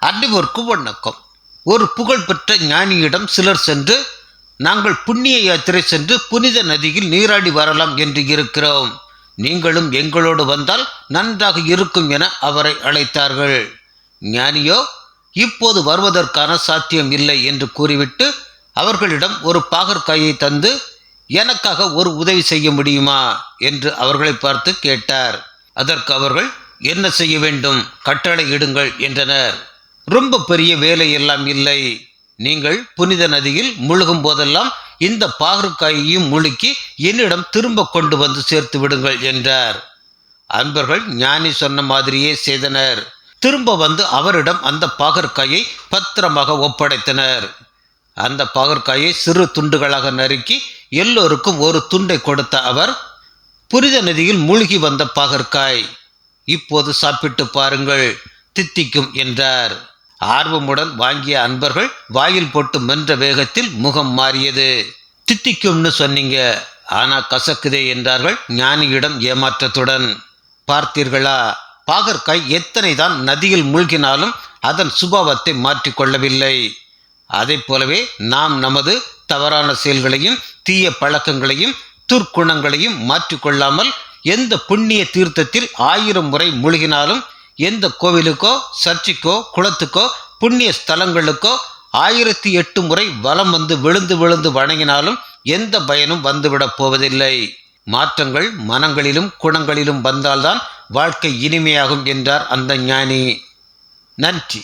அனைவருக்கு வணக்கம் ஒரு புகழ்பெற்ற ஞானியிடம் சிலர் சென்று நாங்கள் புண்ணிய யாத்திரை சென்று புனித நதியில் நீராடி வரலாம் என்று இருக்கிறோம். நீங்களும் எங்களோடு வந்தால் நன்றாக இருக்கும் என அவரை அழைத்தார்கள். ஞானியோ இப்போது வருவதற்கான சாத்தியம் இல்லை என்று கூறிவிட்டு அவர்களிடம் ஒரு பாகற்காயை தந்து எனக்காக ஒரு உதவி செய்ய முடியுமா? என்று அவர்களை பார்த்து கேட்டார். அதற்கு அவர்கள் என்ன செய்ய வேண்டும்? கட்டளை இடுங்கள் என்றனர். ரொம்ப பெரிய வேலை எல்லாம் இல்லை. நீங்கள் புனித நதியில் முழுகும் போதெல்லாம் இந்த பாகற்காயையும் முழுக்கி என்னிடம் திரும்ப கொண்டு வந்து சேர்த்து விடுங்கள் என்றார். அன்பர்கள் ஞானி சொன்ன மாதிரியே செய்தனர். திரும்ப வந்து அவரிடம் அந்த பாகற்காயை பத்திரமாக ஒப்படைத்தனர். அந்த பாகற்காயை சிறு துண்டுகளாக நறுக்கி எல்லோருக்கும் ஒரு துண்டை கொடுத்த அவர் புனித நதியில் மூழ்கி வந்த பாகற்காய் இப்போது சாப்பிட்டு பாருங்கள் தித்திக்கும் என்றார். ஆர்வமுடன் வாங்கிய அன்பர்கள் வாயில் போட்டு மென்ற வேகத்தில் முகம் மாறியது. தித்திக்கும்னு சொன்னீங்க. ஆனா கசக்குதே என்றார்கள் ஞானியிடம் ஏமாற்றத்துடன். பார்த்தீர்களா? பாகற்காய் எத்தனை தான் நதியில் மூழ்கினாலும் அதன் சுபாவத்தை மாற்றிக்கொள்ளவில்லை. அதை போலவே நாம் நமது தவறான செயல்களையும் தீய பழக்கங்களையும் துர்க்குணங்களையும் மாற்றிக்கொள்ளாமல் எந்த புண்ணிய தீர்த்தத்தில் ஆயிரம் முறை மூழ்கினாலும் எந்த கோவிலுக்கோ சர்ச்சுக்கோ குளத்துக்கோ புண்ணிய ஸ்தலங்களுக்கோ ஆயிரத்தி எட்டு முறை வலம் வந்து விழுந்து விழுந்து வணங்கினாலும் எந்த பயனும் வந்துவிடப் போவதில்லை. மாற்றங்கள் மனங்களிலும் குணங்களிலும் வந்தால்தான் வாழ்க்கை இனிமையாகும் என்றார் அந்த ஞானி. நன்றி.